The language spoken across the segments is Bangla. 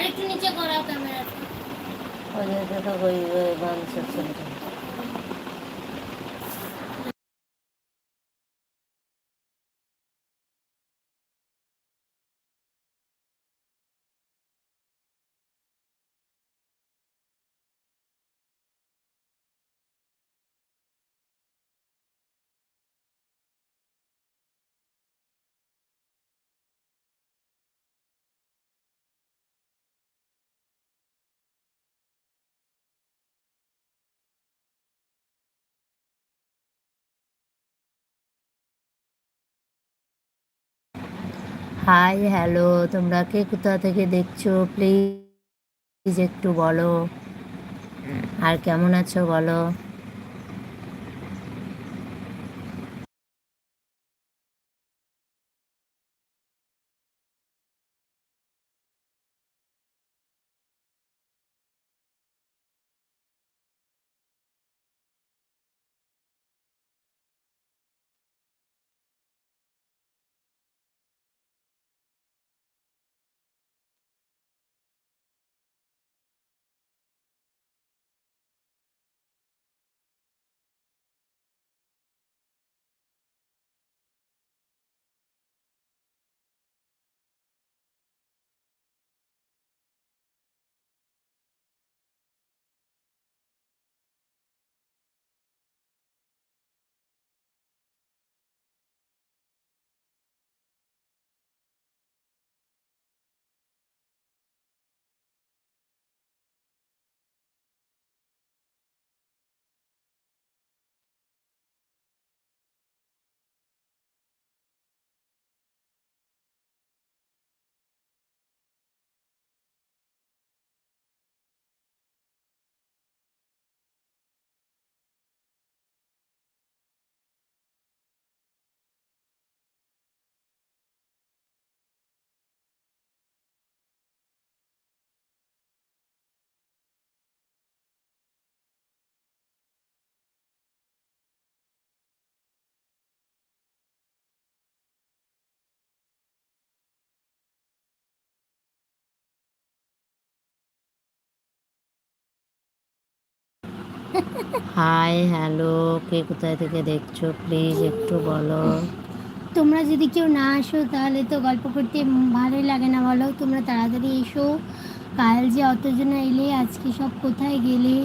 আর একটু নিচে করাও ক্যামেরাটা ওদেরকে তো ওই ওই মানুষের ছবিটা হাই হ্যালো তোমরা কে কোথা থেকে দেখছ? প্লিজ একটু বলো। আর কেমন আছো বলো? হাই হ্যালো কে কোথায় থেকে দেখছ? প্লিজ একটু বলো। তোমরা যদি কেউ না আসো তাহলে তো গল্প করতে ভালোই লাগে না বলো। তোমরা তাড়াতাড়ি এসো। কাল যে অতজন এলে আজকে সব কোথায় গেলে?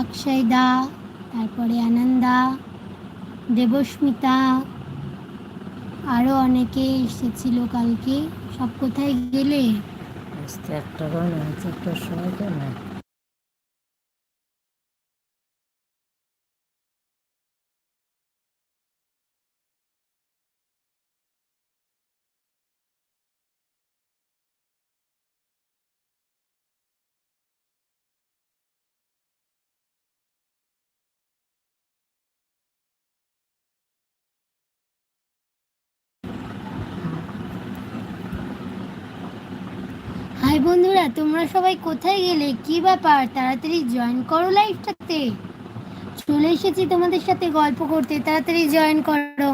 অক্ষয় দা তারপরে আনন্দা দেবস্মিতা আরও অনেকে এসেছিল কালকে। সব কোথায় গেলে? একটা একটা সময় তো না বন্ধুরা, তোমরা সবাই কোথায় গেলে? কি ব্যাপার? তাড়াতাড়ি জয়েন করো লাইফটাতে চলে এসেছি তোমাদের সাথে গল্প করতে। তাড়াতাড়ি জয়েন করো।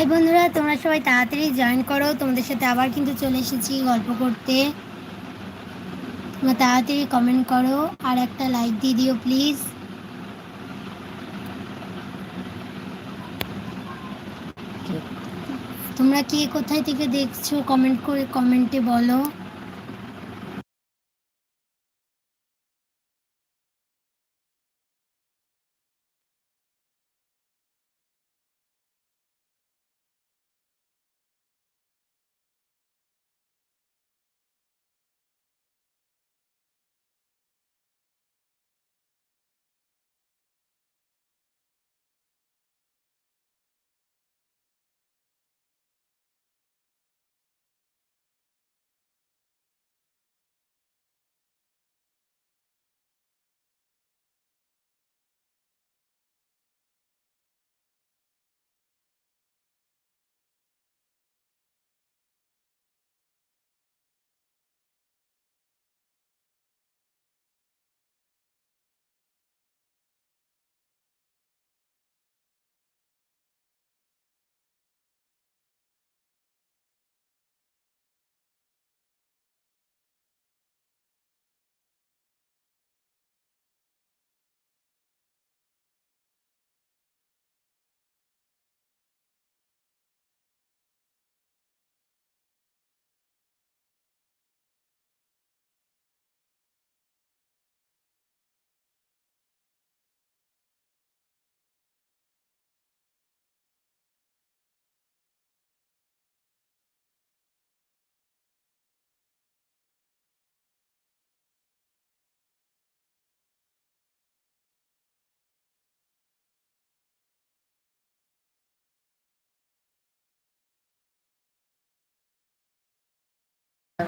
হাই বন্ধুরা, তোমরা সবাই তাড়াতাড়ি জয়েন করো। তোমাদের সাথে আবার কিন্তু চলে এসেছি গল্প করতে। তোমরা তাড়াতাড়ি কমেন্ট করো আর একটা লাইক দিয়ে দিও প্লিজ তোমরা কে কোথায় থেকে দেখছ? কমেন্ট করে কমেন্টে বলো।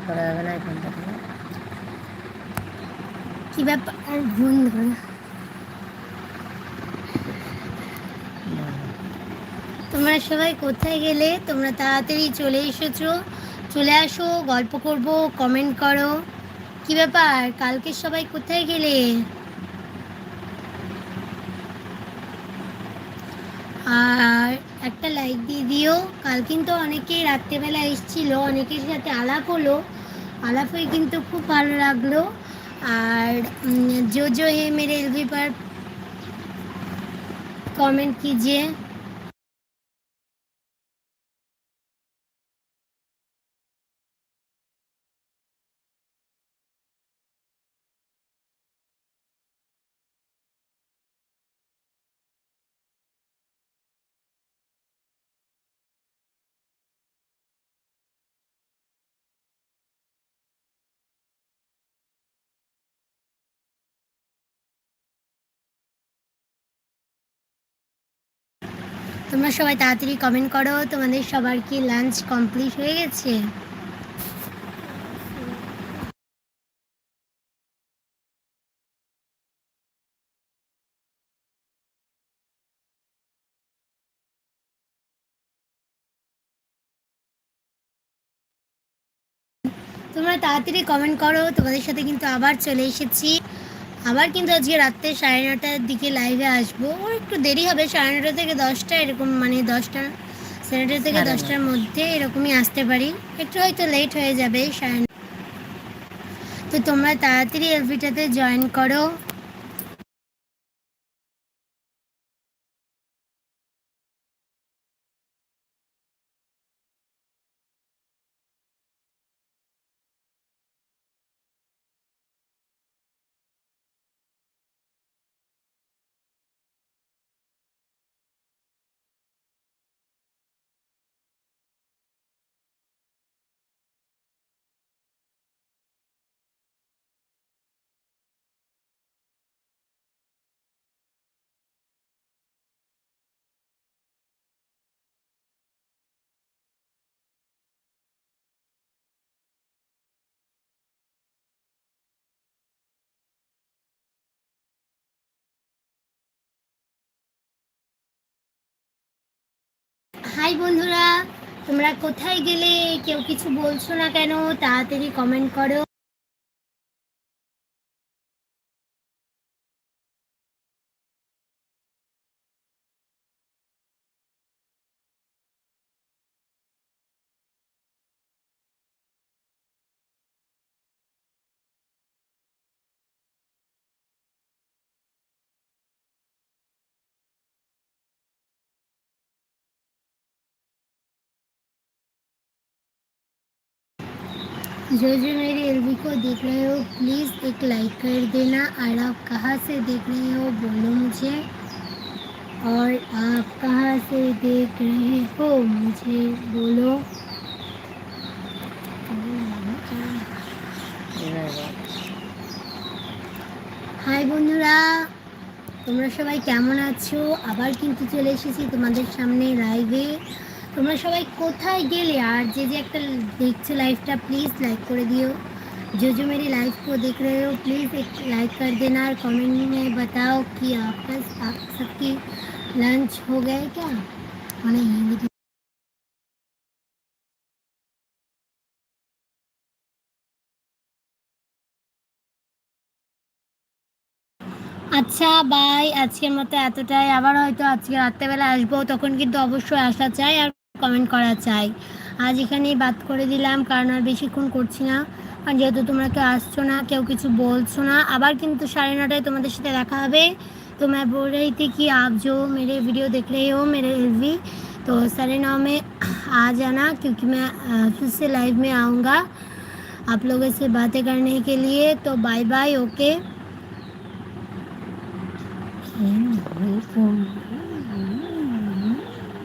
করা যাবে না এই ফোনটা থেকে। কি ব্যাপার? তোমরা সবাই কোথায় গেলে? তোমরা তাড়াতাড়ি চলে এসেছ। চলে আসো, গল্প করব কমেন্ট করো। কি ব্যাপার? কালকে সবাই কোথায় গেলে? আর একটা লাইক দিয়ে দিও কাল কিন্তু অনেকেই রাত্রেবেলা এসেছিল অনেকের সাথে আলাপ হলো আলাপ হয়ে কিন্তু খুব ভালো লাগলো আর উম, जो जो है मेरे एलवी पर कमेंट कीजिए তোমরা সবাই তাড়াতাড়ি কমেন্ট করো, তোমাদের সবার কি লাঞ্চ কমপ্লিট হয়ে গেছে? তোমরা তাড়াতাড়ি কমেন্ট করো, তোমাদের সাথে কিন্তু আবার চলে এসেছি। আবার কিন্তু আজকে রাত্রে সাড়ে নটার দিকে লাইভে আসব। ও একটু দেরি হবে সাড়ে নটা থেকে দশটা এরকম মানে দশটা সাড়ে নটা থেকে দশটার মধ্যে এরকমই আসতে পারি। একটু হয়তো লেট হয়ে যাবে সাড়ে তো তোমরা তাড়াতাড়ি এলভিটাতে জয়েন করো। হাই বন্ধুরা তোমরা কোথায় গেলে? কেউ কিছু বলছো না কেন? তাড়াতাড়ি কমেন্ট করো। जो जो मेरे एलवी को देख रहे हो प्लीज़ एक लाइक कर देना और आप कहाँ से देख रहे हो बोलो मुझे और आप कहाँ से देख रहे हो मुझे बोलो এবার বল। হাই বন্ধুরা তোমরা সবাই কেমন আছো আবার কিন্তু চলে এসেছি তোমাদের সামনে লাইভে তোমরা সবাই কোথায় গেলে আর যে যে একটা দেখছো লাইভটা প্লিজ লাইক করে দিও जो जो मेरी लाइव को देख रहे हो प्लीज़ एक लाइक कर देना और कमेंट में बताओ कि आपका आप सबकी लंच हो गया है क्या मैंने ये भी तो- আচ্ছা বাই আজকের মতো এতটাই আবার হয়তো আজকে রাত্রেবেলা আসবো তখন কিন্তু অবশ্যই আসা চাই আর কমেন্ট করা চাই আজ এখানেই বাদ করে দিলাম কারণ আর বেশিক্ষণ করছি না কারণ যেহেতু তোমরা কেউ আসছো না কেউ কিছু বলছো না আবার কিন্তু সাড়ে নটায় তোমাদের সাথে দেখা হবে तो मैं बोल रही थी कि आप जो मेरे वीडियो देख रहे हो मेरे एलवी तो साढ़े नौ में आ जाना क्योंकि मैं अ, फिर से लाइव में आऊँगा आप लोगों से बातें करने के लिए तो बाय बाय ओके